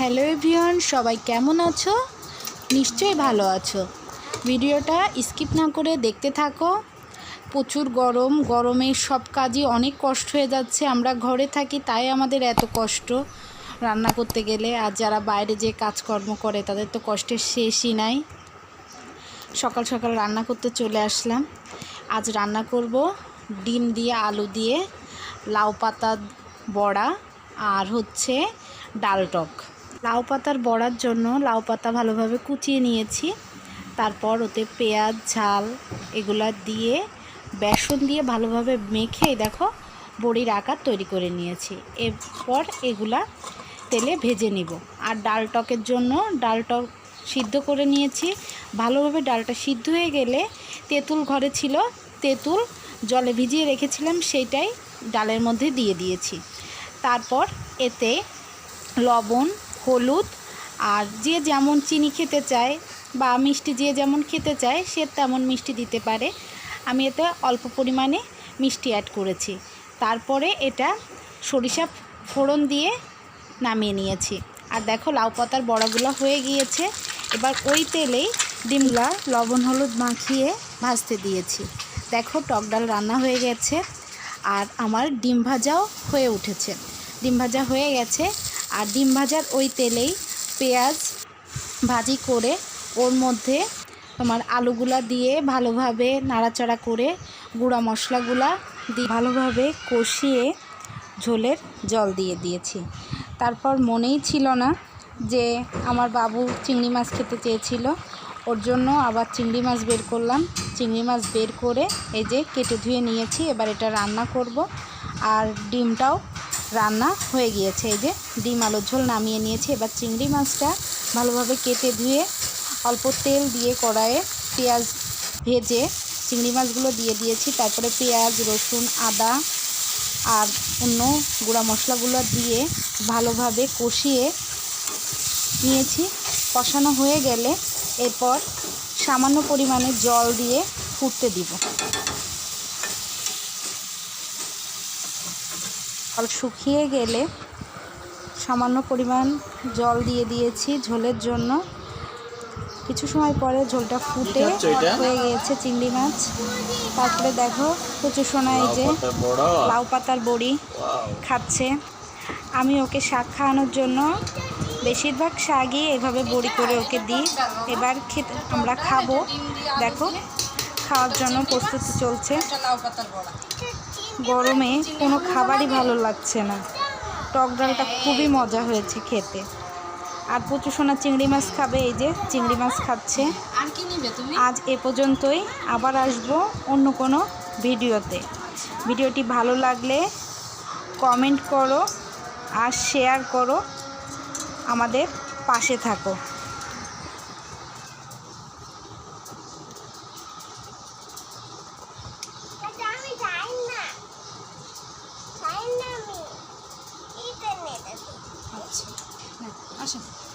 Hello everyone, সবাই কেমন আছো? নিশ্চয়ই ভালো আছো। ভিডিওটা স্কিপ না করে দেখতে থাকো। প্রচুর গরম, গরমে সব কাজই অনেক কষ্ট হয়ে যাচ্ছে। আমরা ঘরে থাকি, তাই আমাদের এত কষ্ট রান্না করতে গেলে। আর যারা বাইরে যে কাজকর্ম করে, তাদের তো কষ্টের শেষই নাই। সকাল সকাল রান্না করতে চলে আসলাম। আজ রান্না করব ডিম দিয়ে, আলু দিয়ে, লাউ পাতা বড়া, আর হচ্ছে ডাল টক। লাউ পাতার বড়ার জন্য লাউ পাতা ভালোভাবে কুচিয়ে নিয়েছি। তারপর ওতে পেঁয়াজ, ঝাল এগুলা দিয়ে বেসন দিয়ে ভালোভাবে মেখে দেখো, বড়ির আকার তৈরি করে নিয়েছি। এরপর এগুলা তেলে ভেজে নিব। আর ডাল টকের জন্য ডাল টক সিদ্ধ করে নিয়েছি। ভালোভাবে ডালটা সিদ্ধ হয়ে গেলে তেঁতুল ঘরে ছিল, তেঁতুল জলে ভিজিয়ে রেখেছিলাম, সেইটাই ডালের মধ্যে দিয়ে দিয়েছি। তারপর এতে লবণ হলুদ আর যে যেমন চিনি খেতে চায় বা মিষ্টি যে যেমন খেতে চায় সে তেমন মিষ্টি দিতে পারে। আমি এতে অল্প পরিমাণে মিষ্টি অ্যাড করেছি। তারপরে এটা সরিষা ফোড়ন দিয়ে নামিয়ে নিয়েছি। আর দেখো লাউ পাতার বড়াগুলো হয়ে গিয়েছে। এবার ওই তেলেই ডিমগুলা লবণ, হলুদ মাখিয়ে ভাজতে দিয়েছি। দেখো টক ডাল রান্না হয়ে গেছে। আর আমার ডিম ভাজাও হয়ে উঠেছে। ডিম ভাজা হয়ে গেছে। আর ডিম ভাজার ওই তেলেই পেঁয়াজ ভাজি করে ওর মধ্যে তোমার আলুগুলা দিয়ে ভালোভাবে নাড়াচাড়া করে গুঁড়া মশলাগুলা দিয়ে ভালোভাবে কষিয়ে ঝোলের জল দিয়ে দিয়েছি। তারপর মনেই ছিল না যে আমার বাবু চিংড়ি মাছ খেতে চেয়েছিল। ওর জন্য আবার চিংড়ি মাছ বের করলাম। চিংড়ি মাছ বের করে এই যে কেটে ধুয়ে নিয়েছি, এবার এটা রান্না করব। আর ডিমটাও রান্না হয়ে গিয়েছে। এই যে ডিম আলুর ঝোল নামিয়ে নিয়েছি। এবার চিংড়ি মাছটা ভালোভাবে কেটে ধুয়ে অল্প তেল দিয়ে কড়াইয়ে পেঁয়াজ ভেজে চিংড়ি মাছগুলো দিয়ে দিয়েছি। তারপরে পেঁয়াজ, রসুন, আদা আর অন্য গুঁড়া মশলাগুলো দিয়ে ভালোভাবে কষিয়ে নিয়েছি। কষানো হয়ে গেলে এরপর সামান্য পরিমাণে জল দিয়ে ফুটতে দিব। জল শুকিয়ে গেলে সামান্য পরিমাণ জল দিয়ে দিয়েছি ঝোলের জন্য। কিছু সময় পরে ঝোলটা ফুটে হয়ে গিয়েছে চিংড়ি মাছ। তারপরে দেখো কচু সোনাই যে লাউ পাতার বড়ি খাচ্ছে। আমি ওকে শাক খাওয়ানোর জন্য বেশিরভাগ শাকই এভাবে বড়ি করে ওকে দিই। এবার খেতে আমরা খাব। দেখো খাওয়ার জন্য প্রস্তুতি চলছে। গরমে কোনো খাবারই ভালো লাগছে না। টক ডালটা খুবই মজা হয়েছে খেতে। আর প্রচুর সোনা চিংড়ি মাছ খাবে এই যে চিংড়ি মাছ খাচ্ছে। আজ এ পর্যন্তই আবার আসব অন্য কোনো ভিডিওতে। ভিডিওটি ভালো লাগলে কমেন্ট করো আর শেয়ার করো। আমাদের পাশে থাকো। 是。